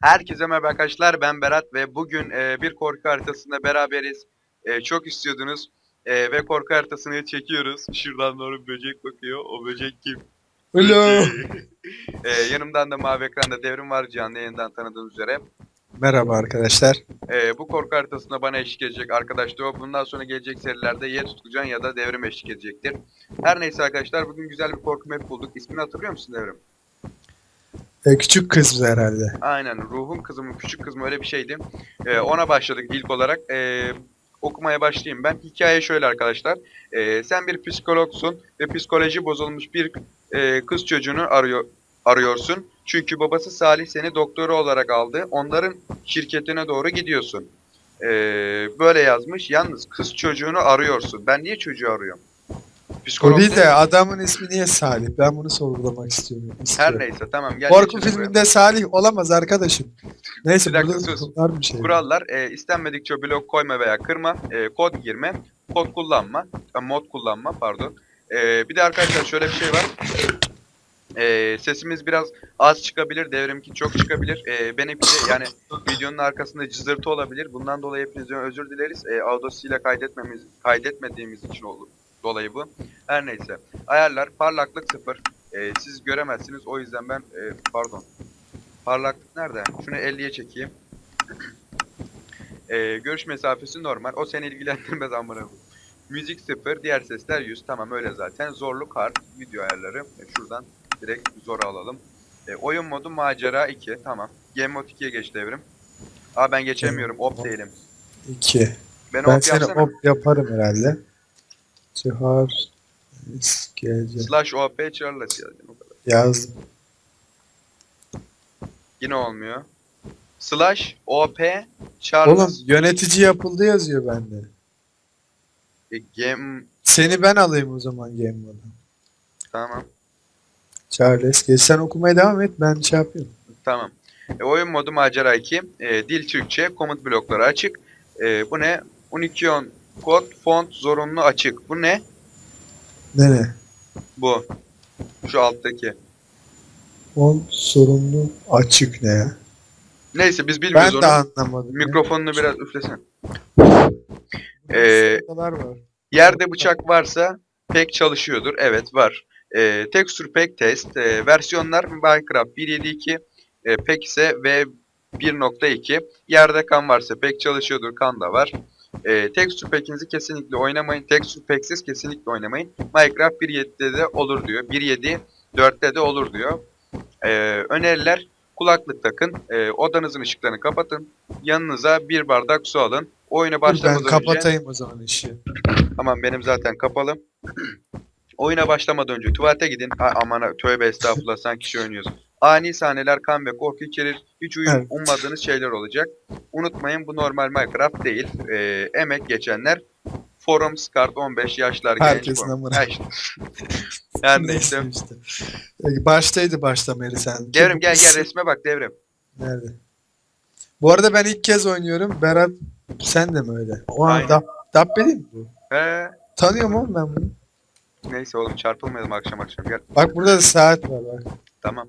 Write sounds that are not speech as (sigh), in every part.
Herkese merhaba arkadaşlar ben Berat ve bugün e, bir korku haritasında beraberiz. E, çok istiyordunuz e, ve korku haritasını çekiyoruz. Şuradan doğru bir böcek bakıyor. O böcek kim? Hello. E, yanımdan da mavi ekranda devrim var canlı yayından tanıdığınız üzere. Merhaba arkadaşlar. E, bu korku haritasında bana eşlik edecek arkadaş da o. Bundan sonra gelecek serilerde ya Tutkucan ya da devrim eşlik edecektir. Her neyse arkadaşlar bugün güzel bir korku map bulduk. İsmini hatırlıyor musun devrim? E, küçük kız herhalde. Aynen ruhum kızımın küçük kızım öyle bir şeydi. Ee, ona başladık ilk olarak. Ee, okumaya başlayayım ben. Hikaye şöyle arkadaşlar. Ee, sen bir psikologsun ve psikoloji bozulmuş bir e, kız çocuğunu arıyor arıyorsun. Çünkü babası Salih seni doktoru olarak aldı. Onların şirketine doğru gidiyorsun. Ee, böyle yazmış. Yalnız kız çocuğunu arıyorsun. Ben niye çocuğu arıyorum? O Psikolog değil değil de adamın ismi niye Salih? Ben bunu sorgulamak istiyorum. Her istiyorum. neyse tamam. Gel Korku geçelim buraya. filminde Salih olamaz arkadaşım. Neyse Bir dakika, sus. bir şey. Kurallar e, istenmedikçe blok koyma veya kırma, e, kod girme, kod kullanma, e, mod kullanma pardon. E, bir de arkadaşlar şöyle bir şey var. E, sesimiz biraz az çıkabilir, devrimki çok çıkabilir. E, benimki de yani videonun arkasında cızırtı olabilir. Bundan dolayı hepinizden özür dileriz. E, Audacity kaydetmemiz, kaydetmediğimiz için oldu. Dolayı bu. Her neyse. Ayarlar parlaklık sıfır. E, siz göremezsiniz. O yüzden ben e, pardon. Parlaklık nerede? Şunu 50'ye çekeyim. Ee, görüş mesafesi normal. O seni ilgilendirmez amına. Müzik 0, diğer sesler 100. Tamam öyle zaten. Zorluk hard, video ayarları. E, şuradan direkt zor alalım. E, oyun modu macera 2. Tamam. Game mode 2'ye geç devrim. Aa ben geçemiyorum. Op değilim. İki. Ben, Ben op seni yapsana. op yaparım herhalde. Cihar gece Slash op Charles yazdın. o kadar. yazdım. Yine olmuyor. Slash op Charles. Oğlum yönetici yapıldı yazıyor bende. E, game Seni ben alayım o zaman Game Mode'a. tamam. Charles geç sen okumaya devam et ben şey yapıyorum. Tamam. E, oyun modu macera 2. E, dil Türkçe. Komut blokları açık. E, bu ne? Unikion kod font zorunlu açık. Bu ne? Nene? Bu. Şu alttaki. On sorumlu açık ne ya? Neyse biz bilmiyoruz Ben de onu. anlamadım. ya. Mikrofonunu biraz üflesen. Ee, var. Yerde bıçak varsa pek çalışıyordur. Evet var. E, texture pack test. E, versiyonlar Minecraft 1.7.2. E, pek ise ve 1.2. Yerde kan varsa pek çalışıyordur. Kan da var. E, texture pack'inizi kesinlikle oynamayın. Texture pack'siz kesinlikle oynamayın. Minecraft 1.7'de de olur diyor. 1.7 4'te de olur diyor. E, öneriler kulaklık takın. E, odanızın ışıklarını kapatın. Yanınıza bir bardak su alın. Oyuna ben başlamadan önce... kapatayım o zaman işi. Tamam benim zaten kapalı. (clears throat) Oyuna başlamadan önce tuvalete gidin. A aman ha, tövbe estağfurullah sanki şey oynuyoruz. Ani sahneler kan ve korku içerir. Hiç uyum, Evet. ummadığınız şeyler olacak. Unutmayın bu normal Minecraft değil. Ee, emek geçenler. Forum, Skart 15, yaşlar, genç. Herkesin forum. amına. İşte. Her neyse. işte. E, Baştaydı başlamayı sen. Devrim gel gel resme bak devrim. Nerede? Bu arada ben ilk kez oynuyorum. Berat sen de mi öyle? O an dap, değil mi bu? He. Tanıyorum oğlum ben bunu. Neyse oğlum çarpılmayalım akşam akşam gel. Bak burada da saat var bak. Tamam.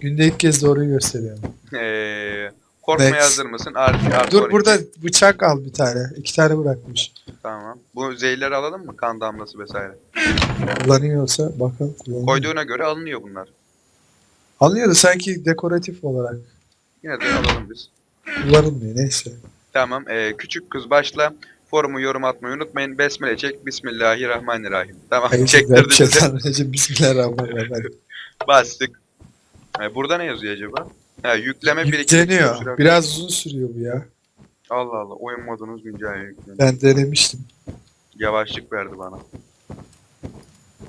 Günde ilk kez doğruyu gösteriyorum. Ee, korkmaya Next. hazır mısın? Artı, artı Dur 12. burada bıçak al bir tane. İki tane bırakmış. Tamam. Bu zehirleri alalım mı? Kan damlası vesaire. Kullanıyorsa bakalım kullanıyor. Koyduğuna göre alınıyor bunlar. Alıyor da sanki dekoratif olarak Yine de alalım biz. kullanılmıyor neyse. Tamam. ee, küçük kız başla. Forumu yorum atmayı unutmayın. Besmele çek. Bismillahirrahmanirrahim. Tamam. Çektirdi bizi. Şeytanirracim. Bismillahirrahmanirrahim. (laughs) Bastık. Ee, burada ne yazıyor acaba? Ha, yükleme bir iki Yükleniyor. Biraz uzun sürüyor bu ya. Allah Allah. Oyun modunuz güncel yükleniyor. Ben denemiştim. Yavaşlık verdi bana.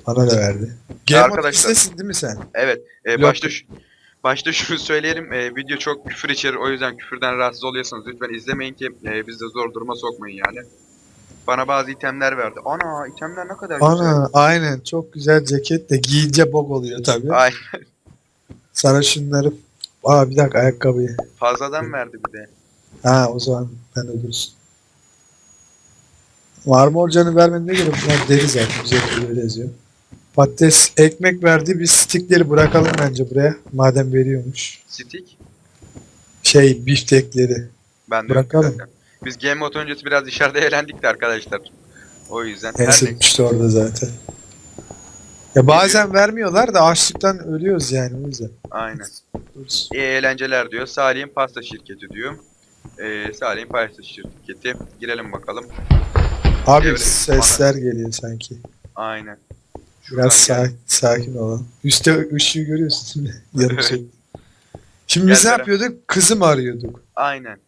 Bana da verdi. Game Arkadaşlar- Arkadaşlar. değil mi sen? Evet. Yok. başta şu, başta şunu söyleyelim. ee, video çok küfür içerir. O yüzden küfürden rahatsız oluyorsanız lütfen izlemeyin ki ee, bizi de zor duruma sokmayın yani. Bana bazı itemler verdi. Ana itemler ne kadar güzel. Ana aynen çok güzel ceket de giyince bok oluyor tabii. Ay Sana şunları Aa bir dakika ayakkabıyı. fazladan verdi bir de. Ha o zaman ben ödürsün. Marmor canı vermene göre bunlar deri zaten. Üzerinde böyle yazıyor. Patates ekmek verdi. Biz stickleri bırakalım bence buraya. Madem veriyormuş. Stick. şey biftekleri. Ben de Bırakalım. zaten. Biz game mode öncesi biraz dışarıda eğlendik de arkadaşlar. O yüzden. Ne- işte orada zaten. Ya bazen vermiyorlar da açlıktan ölüyoruz yani o yüzden. Aynen. İyi eğlenceler diyor. Salih'in pasta şirketi diyor. Ee, Salih'in pasta şirketi. Girelim bakalım. Abi Evet, sesler geliyor sanki. Aynen. Şuradan Biraz gel. sa- sakin olalım. Üste ışığı görüyorsun değil mi? (laughs) Yarım şey. Şimdi biz ne Gel yapıyorduk? Kızı mı arıyorduk? Aynen.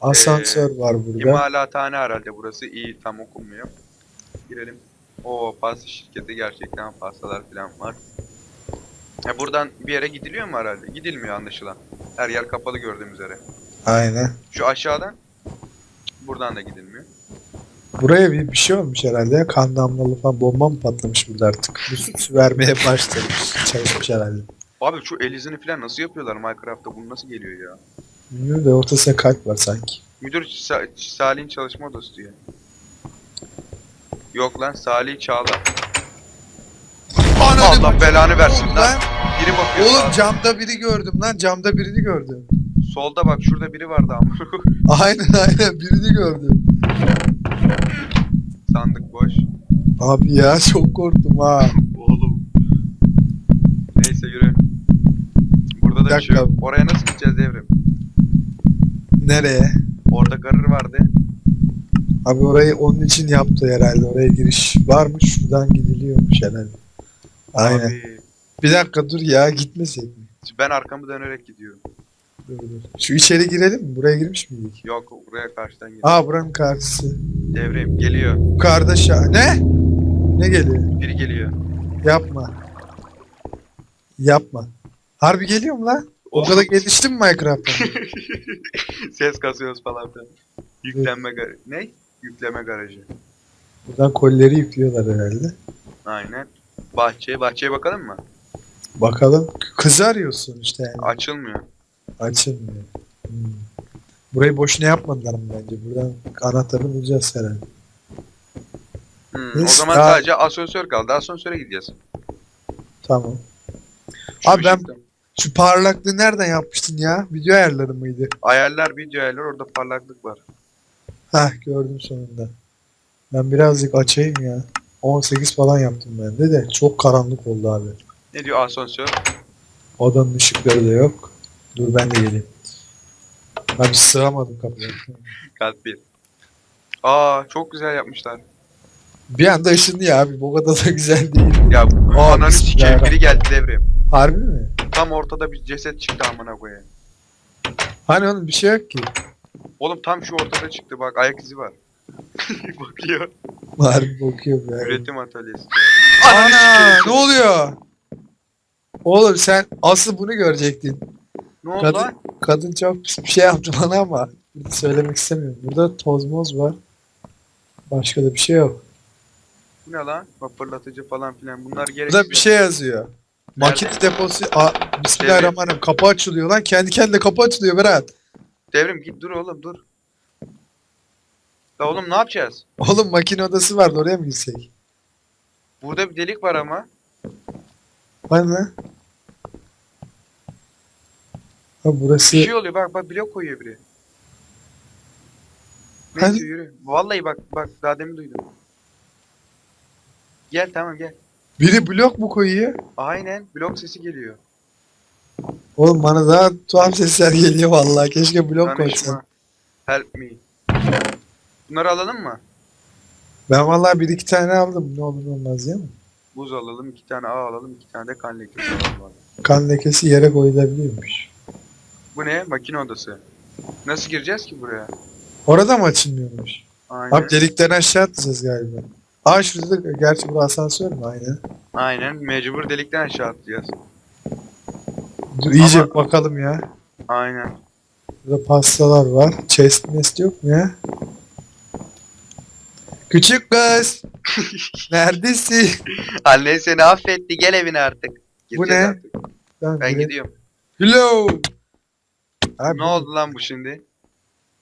Asansör Ee, var burada. İmalathane herhalde burası. iyi tam okunmuyor. Girelim. O pasta şirketi gerçekten pastalar falan var. Ya buradan bir yere gidiliyor mu herhalde? Gidilmiyor anlaşılan. Her yer kapalı gördüğüm üzere. Aynen. Şu aşağıdan buradan da gidilmiyor. Buraya bir, bir şey olmuş herhalde ya. Kan damlalı falan bomba mı patlamış burada artık? Su vermeye başlamış. (laughs) Çalışmış herhalde. Abi şu el izini falan nasıl yapıyorlar Minecraft'ta? Bu nasıl geliyor ya? Bilmiyorum da ortasında kalp var sanki. Müdür Sa- Salih'in çalışma odası diyor. Yok lan Salih Çağla. Allah belanı versin lan. Lan, Biri bakıyor. Oğlum sağa. camda biri gördüm lan. Camda birini gördüm. Solda bak şurada biri vardı ama. (laughs) Aynen aynen birini gördüm. Sandık boş. Abi ya çok korktum ha. Oğlum. Neyse yürü. Burada da bir şey yok. Oraya nasıl gideceğiz devrim? Nereye? Orada garır vardı. Abi orayı onun için yaptı herhalde. Oraya giriş varmış. Şuradan gidiliyormuş herhalde. Aynen. Abi, Bir dakika dur ya gitmesek mi? ben arkamı dönerek gidiyorum. Dur dur. Şu içeri girelim mi? Buraya girmiş miydik? Yok buraya karşıdan gidiyorum. Aa buranın karşısı. Devrim geliyor. Yukarıda şa... Ne? Ne geliyor? Biri geliyor. Yapma. Yapma. Harbi geliyor mu lan? O kadar gelişti mi Minecraft'ta? (laughs) Ses kasıyoruz falan filan. Yüklenme garajı. Ne? Yükleme garajı. Buradan kolileri yüklüyorlar herhalde. Aynen. Bahçeye, bahçeye bakalım mı? Bakalım. Kızı arıyorsun işte yani. Açılmıyor. Açılmıyor. Hmm. Burayı boşuna yapmadılar mı bence? Buradan anahtarını bulacağız herhalde. Hmm, o Neyse, zaman daha- sadece asansör kaldı. Asansöre gideceğiz. Tamam. Şu Abi ben- ışıkta- Şu parlaklığı nereden yapmıştın ya? Video ayarları mıydı? Ayarlar, video ayarlar orada parlaklık var. Hah gördüm sonunda. Ben birazcık açayım ya. 18 falan yaptım ben de de çok karanlık oldu abi. Ne diyor asansör? Odanın ışıkları da yok. Dur ben de geleyim. Ben sığamadım kapıya. Kalp bir. Aa çok güzel yapmışlar. Bir anda ışınlıyor abi. Bu kadar da güzel değil. Ya Aa, ananı sikeyim biri geldi devrim. Harbi mi? Tam ortada bir ceset çıktı amına koyayım. Hani oğlum bir şey yok ki. Oğlum tam şu ortada çıktı bak ayak izi var. (laughs) Bakıyor. Harbi bakıyorum ya. Üretim atölyesi. Ana ne oluyor? Oğlum sen asıl bunu görecektin. Ne oldu Kadın, lan? kadın çok pis bir şey yaptı bana ama söylemek istemiyorum. Burada toz moz var. Başka da bir şey yok. Bu ne lan? Bak fırlatıcı falan filan bunlar gereksiz. Burada bir şey yazıyor. Makine deposu... Aa, Bismillahirrahmanirrahim. Kapı açılıyor lan. Kendi kendine kapı açılıyor Berat. Devrim git dur oğlum dur. Ya oğlum ne yapacağız? Oğlum makine odası vardı oraya mı girsek? Burada bir delik var ama. Hani lan? Ha burası... Bir şey oluyor bak bak blok koyuyor biri. Neyse Hani? yürü. Vallahi bak bak daha demin duydum. Gel tamam gel. Biri blok mu koyuyor? Aynen blok sesi geliyor. Oğlum bana daha tuhaf sesler geliyor vallahi. Keşke blok koysan. Help me. Bunları alalım mı? Ben vallahi bir iki tane aldım. Ne olur olmaz ya mı? Buz alalım, iki tane A alalım, iki tane de kan lekesi alalım. Kan lekesi yere koyulabiliyormuş. Bu ne? Makine odası. Nasıl gireceğiz ki buraya? Orada mı açılmıyormuş? Aynen. Abi delikten aşağı atacağız galiba. Aa şurada da gerçi bu asansör mü? Aynen. Aynen. Mecbur delikten aşağı atlayacağız. Dur iyice Ama- bakalım ya. Aynen. Burada pastalar var. Chest mest yok mu ya? Küçük kız. (laughs) Neredesin? Annen seni affetti. Gel evine artık. Bu Gireceğiz ne? artık. Ben, Ben gidiyorum. Hello. Abi, Ne oldu lan bu şimdi?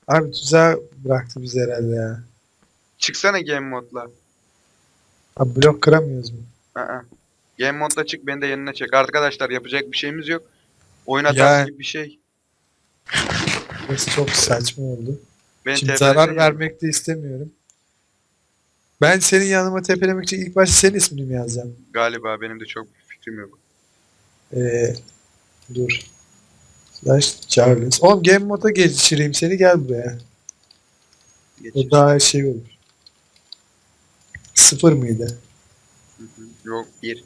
Abi tuzağa bıraktı bizi herhalde ya. Çıksana game modla. Abi blok kıramıyoruz mu? Aa. Game modla çık beni de yanına çek. Arkadaşlar yapacak bir şeyimiz yok. Oyun Ya- hatası gibi bir şey. Burası çok saçma oldu. Beni Şimdi zarar vermek de istemiyorum. Ben senin yanıma tepelemek için ilk başta senin ismini mi yazacağım? Galiba benim de çok bir fikrim yok. Ee, dur. Slash Charles. Oğlum Game Mode'a geçireyim seni gel buraya. Geç. O daha şey olur. Sıfır mıydı? Hı hı. Yok bir.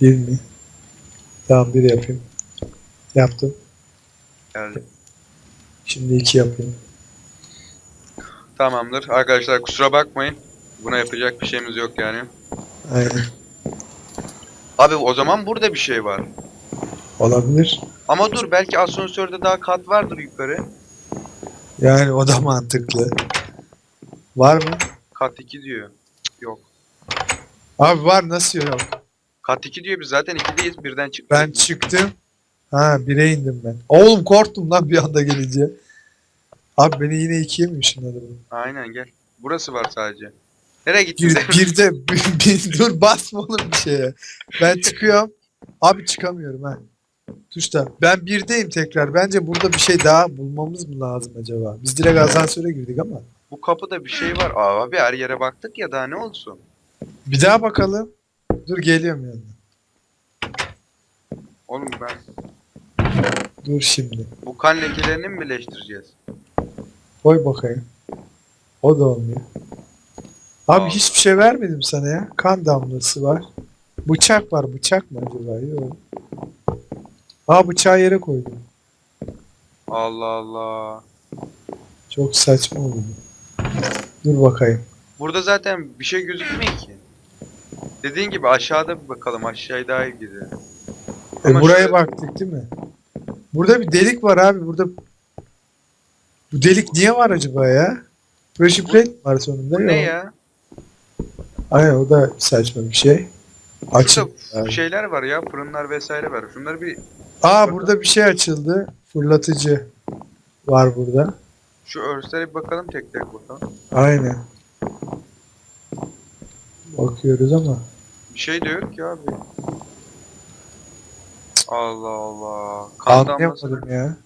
Bir mi? Tamam bir yapayım. Yaptım. Geldi. Şimdi iki yapayım. Tamamdır. Arkadaşlar kusura bakmayın. Buna yapacak bir şeyimiz yok yani. Aynen. Abi o zaman burada bir şey var. Olabilir. Ama dur belki asansörde daha kat vardır yukarı. Yani o da mantıklı. Var mı? Kat 2 diyor. Cık, Yok. Abi var nasıl yok? Kat 2 diyor biz zaten 2'deyiz birden çıktık. Ben çıktım. Ha bire indim ben. Oğlum korktum lan bir anda gelince. Abi beni yine ikiye mi ışınladı bu? Aynen gel. Burası var sadece. Nereye gittin Bir, sen? bir de (laughs) bir, bir- dur basma oğlum bir şeye. Ben çıkıyorum. Abi çıkamıyorum ha. Tuşta. Ben birdeyim tekrar. Bence burada bir şey daha bulmamız mı lazım acaba? Biz direkt asansöre girdik ama. Bu kapıda bir şey var. Aa, abi her yere baktık ya daha ne olsun. Bir daha bakalım. Dur geliyorum yanına. Oğlum ben Dur şimdi. bu kan lekelerini mi birleştireceğiz? Koy bakayım. O da olmuyor. Abi Aa. hiçbir şey vermedim sana ya. Kan damlası var. Bıçak var. Bıçak mı acaba? Yok. Aa bıçağı yere koydum. Allah Allah. Çok saçma oldu. Dur bakayım. Burada zaten bir şey gözükmüyor ki. Dediğin gibi aşağıda bir bakalım. Aşağıya daha iyi gidelim. E, Ama buraya şöyle- baktık değil mi? Burada bir delik var abi. Burada bu delik niye var acaba ya? Pressure plate var sonunda. Bu ne ya? Aynen o da saçma bir şey. Açın. Burada abi. şeyler var ya. Fırınlar vesaire var. Şunları bir Aa burada bir şey açıldı. Fırlatıcı var burada. şu örslere bir bakalım tek tek bakalım. Aynen. Bakıyoruz ama. Bir şey de yok ki abi. Allah Allah. Kan damlası. Anlayamadım ya.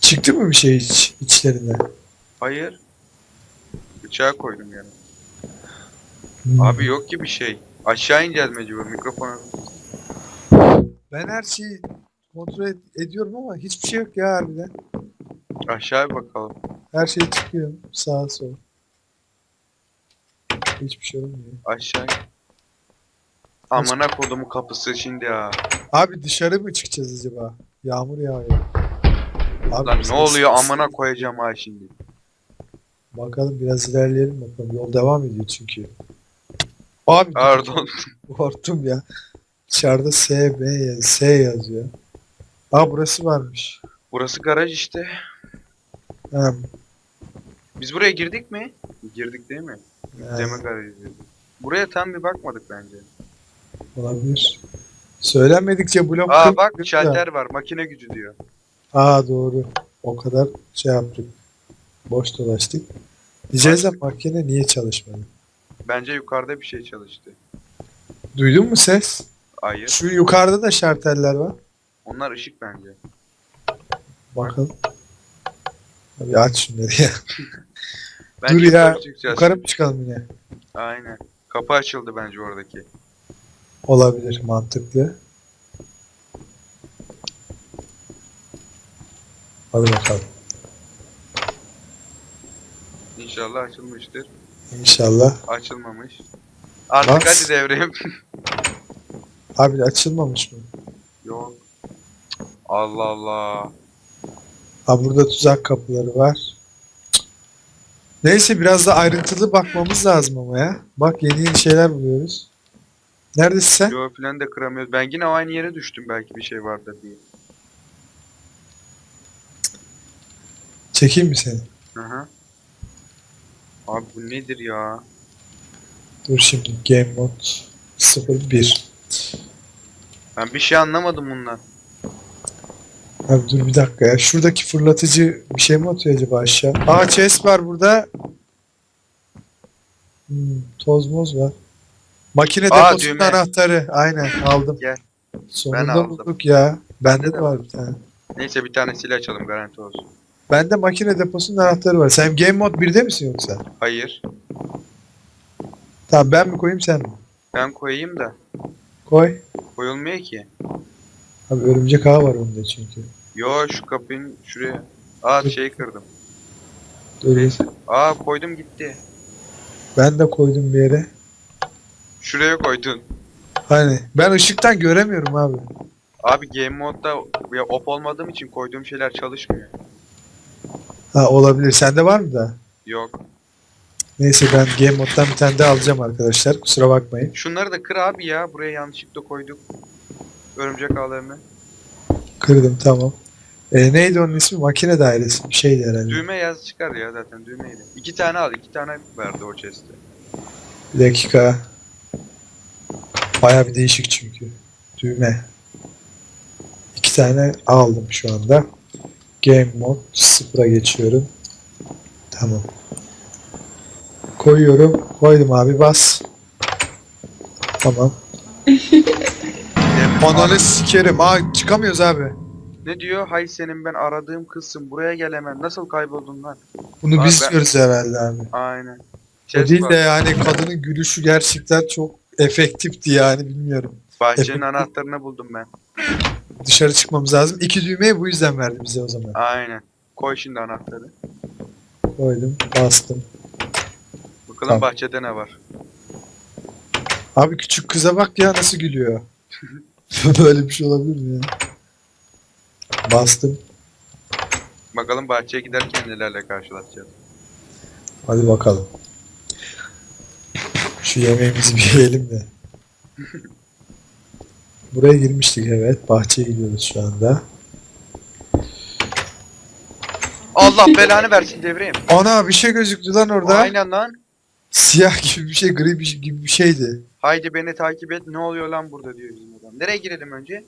Çıktı mı bir şey iç, içlerine? Hayır. Bıçağı koydum yani. Hmm. Abi yok ki bir şey. Aşağı ineceğiz mecbur mikrofona. Ben her şeyi kontrol ed- ediyorum ama hiçbir şey yok ya harbiden. Aşağı bir bakalım. Her şey çıkıyor. Sağa sola. Hiçbir şey olmuyor. Aşağı. Amına kodumu kapısı şimdi ya. Abi dışarı mı çıkacağız acaba? Yağmur yağıyor. Abi Lan ne oluyor amına koyacağım ha şimdi. Bakalım biraz ilerleyelim bakalım. Yol devam ediyor çünkü. Abi Pardon. (laughs) korktum ya. Dışarıda S, B, yaz- S yazıyor. Aa burası varmış. Burası garaj işte. Ha, Biz buraya girdik mi? Girdik değil mi? Deme garajı. Buraya tam bir bakmadık bence. olabilir. Söylenmedikçe blok Aa bak şalter var. Makine gücü diyor. Aa doğru. O kadar şey yaptık. Boş dolaştık. Diyeceğiz de makine niye çalışmadı? Bence yukarıda bir şey çalıştı. Duydun mu ses? Hayır. Şu yukarıda da şarteller var. Onlar ışık bence. Bakalım. Abi aç şunları ya. (laughs) Bence Dur ya, yukarı çıkacağız. Yukarı mı çıkalım yine? Aynen. Kapı açıldı bence oradaki. Olabilir. Mantıklı. Hadi bakalım. İnşallah açılmıştır. İnşallah. Açılmamış. Artık Bas. hadi devrim. Abi açılmamış mı? Yok. Allah Allah. Ha burada tuzak kapıları var. Neyse biraz da ayrıntılı bakmamız lazım ama ya. Bak yeni yeni şeyler buluyoruz. Neredesin sen? Yo falan da kıramıyoruz. Ben yine aynı yere düştüm belki bir şey vardır diye. Çekeyim mi seni? Hı hı. Abi bu nedir ya? Dur şimdi Game Mode 01. Ben bir şey anlamadım bundan. Abi dur bir dakika ya. Şuradaki fırlatıcı bir şey mi atıyor acaba aşağı? Aa chest var burada. Hmm, toz moz var. Makine Aa, deposunun düğme. anahtarı. Aynen aldım. Gel. Sonunda aldım. bulduk ya. Bende de var bir tane. Neyse bir tanesiyle açalım garanti olsun. Bende makine deposunun anahtarı var. Sen Game Mode 1'de misin yoksa? Hayır. Tamam ben mi koyayım sen mi? Ben koyayım da. Koy. Koyulmuyor ki. Abi örümcek ağı var onda çünkü. Yo şu kapının şuraya. Aa şeyi kırdım. Neyse. Aa koydum gitti. Ben de koydum bir yere. Şuraya koydun. Hani ben ışıktan göremiyorum abi. Abi game modda ya op olmadığım için koyduğum şeyler çalışmıyor. Ha olabilir. Sende var mı da? Yok. Neyse ben Game Mode'dan bir tane daha alacağım arkadaşlar. Kusura bakmayın. Şunları da kır abi ya. Buraya yanlışlıkla koyduk. Örümcek ağlarını. Kırdım tamam. E, neydi onun ismi? Makine dairesi. Bir şeydi herhalde. Düğme yaz çıkar ya zaten düğmeydi. İki tane al. iki tane verdi o chest'e. Bir dakika. Baya bir değişik çünkü. Düğme. İki tane aldım şu anda. Game Mode sıfıra geçiyorum. Tamam. Koyuyorum. Koydum abi bas. Tamam. (laughs) Ananı sikerim. Aa çıkamıyoruz abi. Ne diyor? Hay senin ben aradığım kızsın. Buraya gel hemen. Nasıl kayboldun lan? Bunu Abi biz ben- diyoruz herhalde abi. Aynen. O Chest değil var. de yani kadının gülüşü gerçekten çok efektifti yani bilmiyorum. Bahçenin anahtarını buldum ben. Dışarı çıkmamız lazım. İki düğmeyi bu yüzden verdi bize o zaman. Aynen. Koy şimdi anahtarı. Koydum, bastım. Bakalım Tamam. bahçede ne var. Abi küçük kıza bak ya nasıl gülüyor. (laughs) (laughs) Böyle bir şey olabilir mi ya? Bastım. Bakalım bahçeye giderken nelerle karşılaşacağız. Hadi bakalım. Şu yemeğimizi bir yiyelim de. Buraya girmiştik evet. Bahçeye gidiyoruz şu anda. Allah belanı versin devreyim. Ana bir şey gözüktü lan orada. Aynen lan. Siyah gibi bir şey, gri bir şey, gibi bir şeydi. Haydi beni takip et. Ne oluyor lan burada diyor bizim adam. Nereye girelim önce?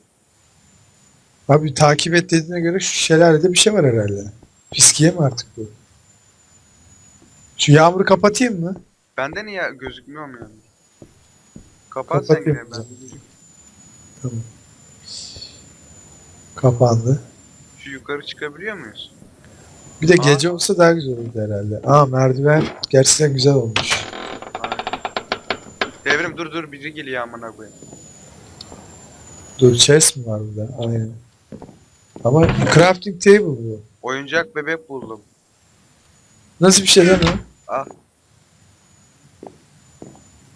Abi takip et dediğine göre şu şelalede bir şey var herhalde. Fiskiye mi artık bu? Şu yağmuru kapatayım mı? Bende niye gözükmüyor mu yani? Kapat sen yine ben. Kapandı. Şu yukarı çıkabiliyor muyuz? Bir de Aa. gece olsa daha güzel olurdu herhalde. Aa merdiven gerçekten güzel olmuş. Devrim dur dur biri geliyor amına koyayım. Dur chest mi var burada? Aynen. Ama crafting table bu. Oyuncak bebek buldum. Nasıl bir şey lan o? Ah.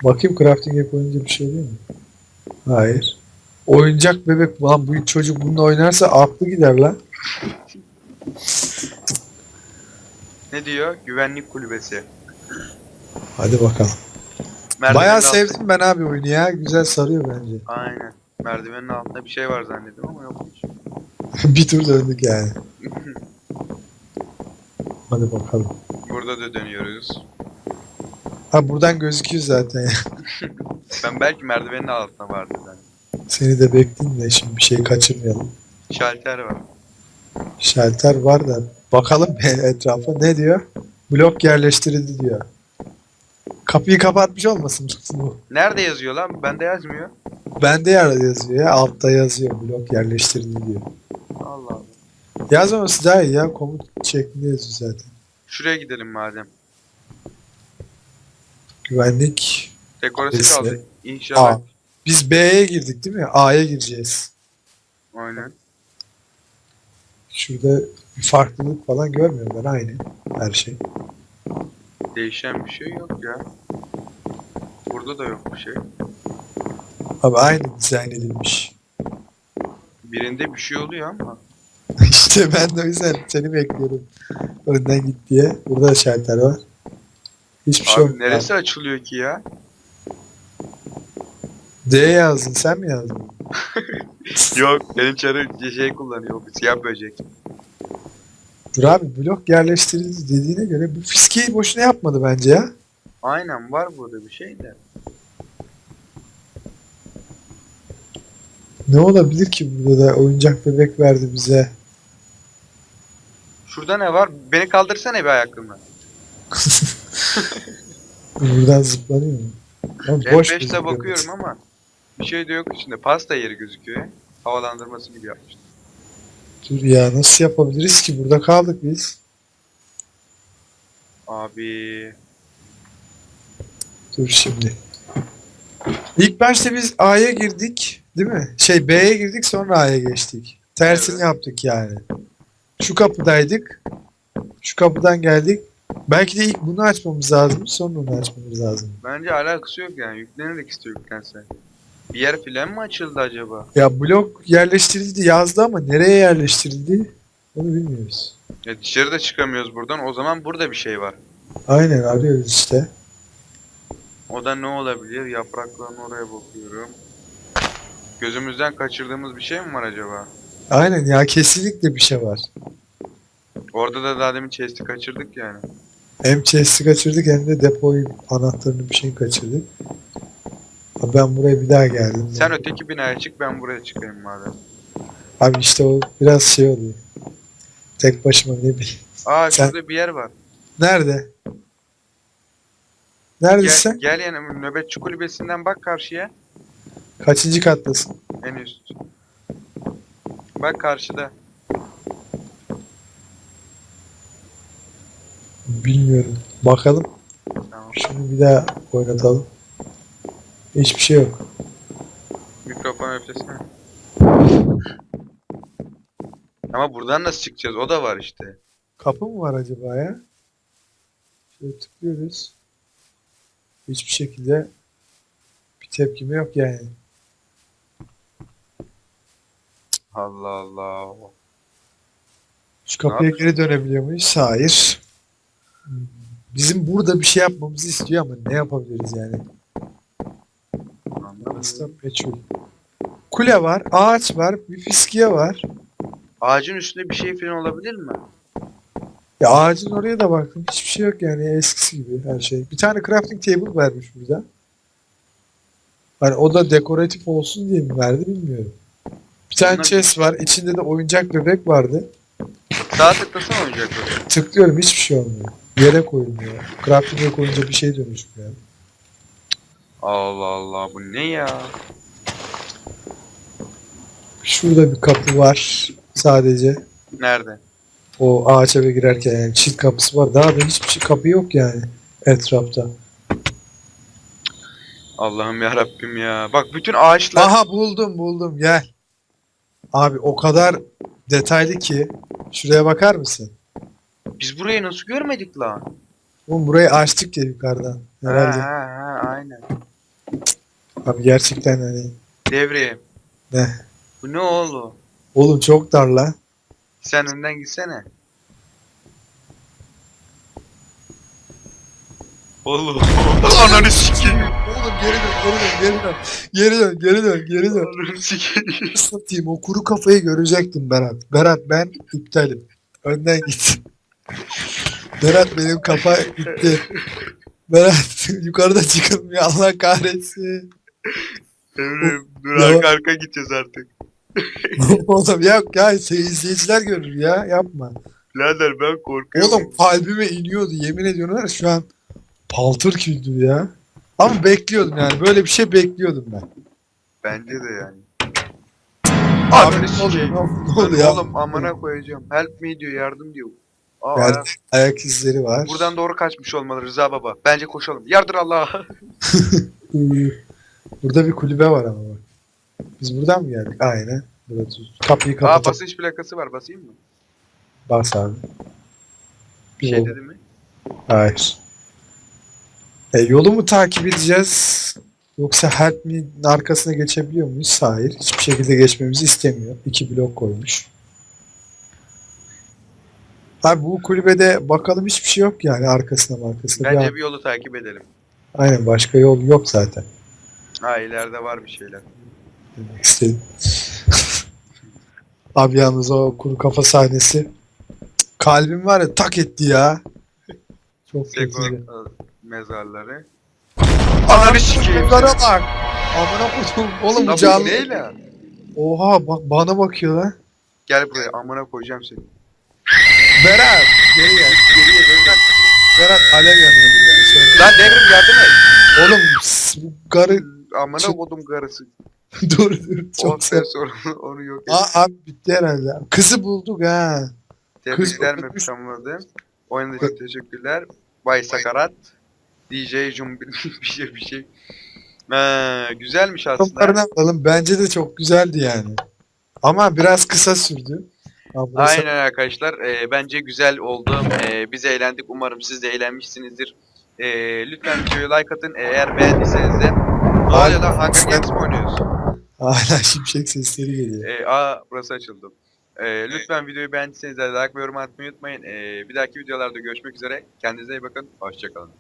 Bakayım crafting yapınca bir şey değil mi? Hayır. Oyuncak bebek lan bu çocuk bununla oynarsa aklı gider lan. Ne diyor? Güvenlik kulübesi. Hadi bakalım. Merdivenin Bayağı altı- sevdim ben abi oyunu ya. Güzel sarıyor bence. (laughs) Aynen. Merdivenin altında bir şey var zannettim ama yokmuş. (laughs) bir tur döndük yani. (laughs) Hadi bakalım. Burada da dönüyoruz. Ha buradan gözüküyor zaten ya. Ben belki merdivenin altında vardı zannettim. Seni de bekleyeyim de şimdi bir şey kaçırmayalım. Şalter var. Şalter var da bakalım etrafa ne diyor? Blok yerleştirildi diyor. Kapıyı kapatmış olmasın (laughs) bu? Nerede yazıyor lan? Bende yazmıyor. Bende yer yazıyor ya. Altta yazıyor. Blok yerleştirildi diyor. Allah Allah. Yazmaması daha iyi ya. Komut şeklinde yazıyor zaten. Şuraya gidelim madem. Güvenlik. Dekorası Neyse. kaldı. İnşallah. A. Biz B'ye girdik değil mi? A'ya gireceğiz. Aynen. Şurada bir farklılık falan görmüyorum ben. Aynı her şey. Değişen bir şey yok ya. Burada da yok bir şey. Abi aynı dizayn edilmiş. Birinde bir şey oluyor ama. (laughs) işte ben de o yüzden seni bekliyorum. Önden git diye. Burada da şalter var. Hiçbir şey yok. Abi neresi açılıyor ki ya? D yazdın. Sen mi yazdın? (laughs) Yok. Benim çarı şey kullanıyor. Siyah böcek. Dur abi blok yerleştirildi dediğine göre bu fiskiyi boşuna yapmadı bence ya. Aynen var burada bir şey de. Ne olabilir ki burada da oyuncak bebek verdi bize. Şurada ne var? Beni kaldırsana bir ayakkabımla. (laughs) Buradan zıplanıyor mu? Ama boş F5'te gözüküyor. bakıyorum ama bir şey de yok içinde. Pasta yeri gözüküyor. ya. Havalandırması gibi yapmışlar. Dur ya nasıl yapabiliriz ki? Burada kaldık biz. Abi. Dur şimdi. İlk başta biz A'ya girdik. Değil mi? Şey B'ye girdik sonra A'ya geçtik. Tersini Evet. yaptık yani. Şu kapıdaydık. Şu kapıdan geldik. Belki de ilk bunu açmamız lazım. Sonra onu açmamız lazım. Bence alakası yok yani. Yüklenerek istiyor yüklense. Bir yer filan mı açıldı acaba? Ya blok yerleştirildi yazdı ama nereye yerleştirildi onu bilmiyoruz. Ya dışarıda çıkamıyoruz buradan. O zaman burada bir şey var. Aynen arıyoruz işte. O da ne olabilir? Yaprakların oraya bakıyorum. Gözümüzden kaçırdığımız bir şey mi var acaba? Aynen ya kesinlikle bir şey var. Orada da daha demin chest'i kaçırdık yani. Hem chest'i kaçırdık hem de depoyu anahtarını bir şey kaçırdık. Ben buraya bir daha geldim. Sen öteki binaya çık ben buraya çıkayım madem. Abi işte o biraz şey oluyor. Tek başıma ne bileyim. Aa Sen- şurada bir yer var. Nerede? Gel, Neredesin? gel yani nöbetçi kulübesinden bak karşıya. Kaçıncı kattasın? En üst. Bak karşıda. Bilmiyorum. Bakalım. Tamam. Şunu bir daha oynatalım. Hiçbir şey yok. Mikrofon ötesine. Ama buradan nasıl çıkacağız? O da var işte. Kapı mı var acaba ya? Şöyle tıklıyoruz. Hiçbir şekilde bir tepkime yok yani. Allah Allah. Şu kapıya geri dönebiliyor muyuz? Hayır. Bizim burada bir şey yapmamızı istiyor ama ne yapabiliriz yani? Aslında meçhul. Kule var, ağaç var, bir fiskiye var. Ağacın üstünde bir şey falan olabilir mi? Ya ağacın oraya da baktım. Hiçbir şey yok yani eskisi gibi her şey. Bir tane crafting table vermiş burada. Hani o da dekoratif olsun diye mi verdi bilmiyorum. Bir tane Bunlar- chest var. içinde de oyuncak bebek vardı. Sağ tıklasana oyuncakları. Tıklıyorum hiçbir şey olmuyor. Yere koyulmuyor. Crafting'e koyunca bir şey dönüşmüyor. Allah Allah bu ne ya? Şurada bir kapı var sadece. Nerede? O ağaç eve girerken yani çift kapısı var. Daha da hiçbir şey kapı yok yani etrafta. Allah'ım ya Rabbim ya. Bak bütün ağaçlar Aha buldum buldum gel. Abi o kadar detaylı ki. Şuraya bakar mısın? biz burayı nasıl görmedik lan? Oğlum burayı açtık ya yukarıdan. Ha, Herhalde. ha, ha, aynen. Abi gerçekten hani. Devrim. Ne? Bu ne oğlum? Oğlum çok dar lan. Sen önden gitsene. Oğlum. (laughs) Ananı sikeyim. Oğlum geri dön geri dön geri dön. Geri dön geri dön geri dön. Ananı sikeyim. Satayım o kuru kafayı görecektim Berat. Berat ben iptalim. Önden git. Berat benim kafa gitti. Berat (laughs) yukarıda çıkılmıyor Allah kahretsin. Devrim. Dur Ya. arka arka gideceğiz artık. (laughs) Oğlum yok ya izleyiciler görür ya yapma. Birader ben korkuyorum. Oğlum kalbime iniyordu yemin ediyorum var ya, şu an paltır küldür ya. Ama bekliyordum yani böyle bir şey bekliyordum ben. Bence de yani. Abi ne oluyor? sikeyim. Ne oluyor ya? Oğlum amına koyacağım. Help me diyor yardım diyor. Aa, Yerde ayak- ayak izleri var. buradan doğru kaçmış olmalı Rıza baba. Bence koşalım. Yardır Allah. (laughs) (laughs) Burada bir kulübe var ama bak. Biz buradan mı geldik? Aynen. Burada tut- kapıyı Aa kapat. basınç plakası var basayım mı? Bas abi. Bir şey Yol- dedi mi? Hayır. E, yolu mu takip edeceğiz? Yoksa help me'nin arkasına geçebiliyor muyuz? Hayır. Hiçbir şekilde geçmemizi istemiyor. İki blok koymuş. Abi bu kulübede bakalım hiçbir şey yok yani arkasına arkasına. Bence bir yolu takip edelim. Aynen başka yol yok zaten. Ha ileride var bir şeyler. demek istedim. (laughs) Abi yalnız o kuru kafa sahnesi kalbim var ya tak etti ya. Çok kötü. mezarları. Ananı sikeyim. Bunlara bak. Amına koydum. Oğlum bu canlı. ne lan? Oha bak bana bakıyor lan. Gel buraya amına koyacağım seni. Berat. Geri gel. Geriye dön. Berat alev yanıyor. Lan devrim yardım et. Oğlum bu garı Amına kodum karısı. (laughs) dur dur. Çok sev. ses (laughs) onu, yok et. Aa abi bitti herhalde. Kızı bulduk ha. Tebrikler mi tamamladı. Oyun için teşekkürler. Bay Sakarat. DJ Jumbil (laughs) bir şey bir şey. Ha, güzelmiş aslında. Toplarını alalım. Bence de çok güzeldi yani. Ama biraz kısa sürdü. Abi burası- Aynen arkadaşlar. Ee, bence güzel oldu. Ee, biz eğlendik. Umarım siz de eğlenmişsinizdir. Ee, lütfen videoyu like atın. Eğer beğendiyseniz de ne oluyor lan? Hunger Games mi oynuyoruz? Hala (laughs) şimşek sesleri geliyor. Ee, aa burası açıldı. Ee, lütfen videoyu beğendiyseniz de like ve yorum atmayı unutmayın. Ee, bir dahaki videolarda görüşmek üzere. Kendinize iyi bakın. Hoşçakalın.